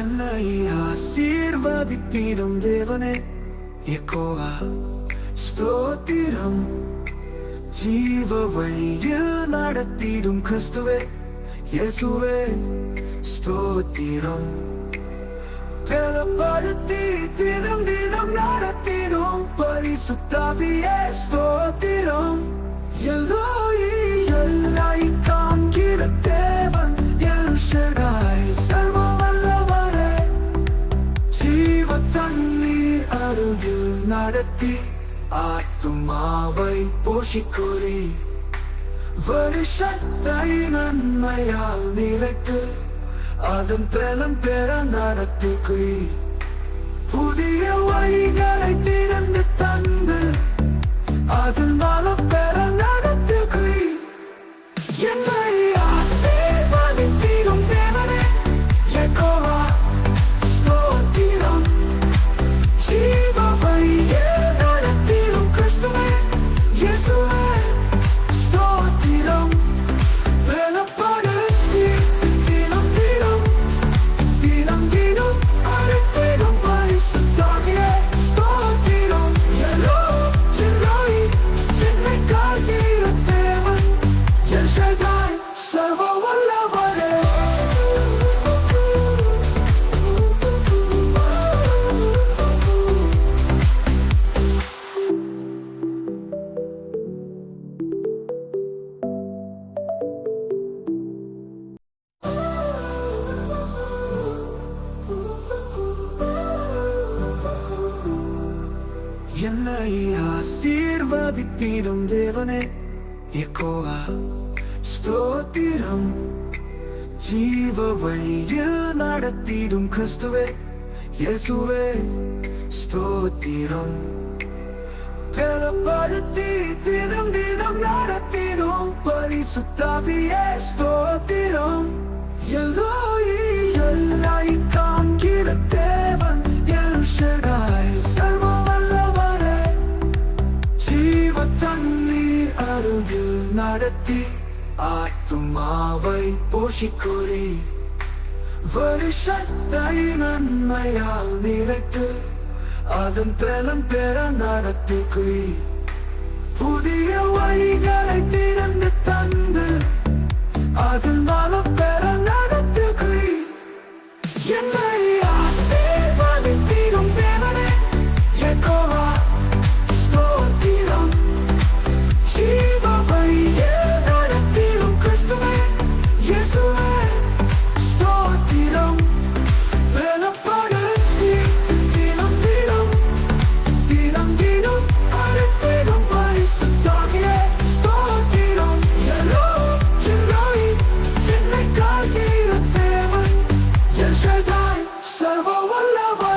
என்னை ஆசீர்வதித்தீரும் தேவனே. எக்கோவா ஸ்தோத்திரம். ஜீவ வழியில் நடத்திடும் கிறிஸ்துவே இயேசுவே ஸ்தோத்திரம். பலப்படுத்தி தினம் தினம் நடத்திடும் பரிசுத்தாவியே ஸ்தோத்திரம். எல்லோரி எல்லாய் அருகில் நடத்தி ஆத்துமாவை போஷிக்குறி வருஷத்தை நன்மையால் நிறைத்து அதன் பலன் பெற நடத்துகிறீ புதிய வழிகளை என்னை ஆசீர்வதித்திடும் தேவனே. எக்கோவா ஸ்தோத்திரம். ஜீவ வழியில் நடத்திடும் கிறிஸ்துவே இயேசுவே ஸ்தோத்திரம். பலப்படுத்தி தினம் தினம் நடத்திடும் பரிசுத்தாவியே ஸ்தோத்திரம். எல்லோரி அருகில் நடத்தி ஆத்துமாவை போஷிக்குறி வருஷத்தை நன்மையால் நிறைத்து அதன் பலம் பெற நடத்துகிறீ புதிய வழிகளை திறந்து தந்து அது love.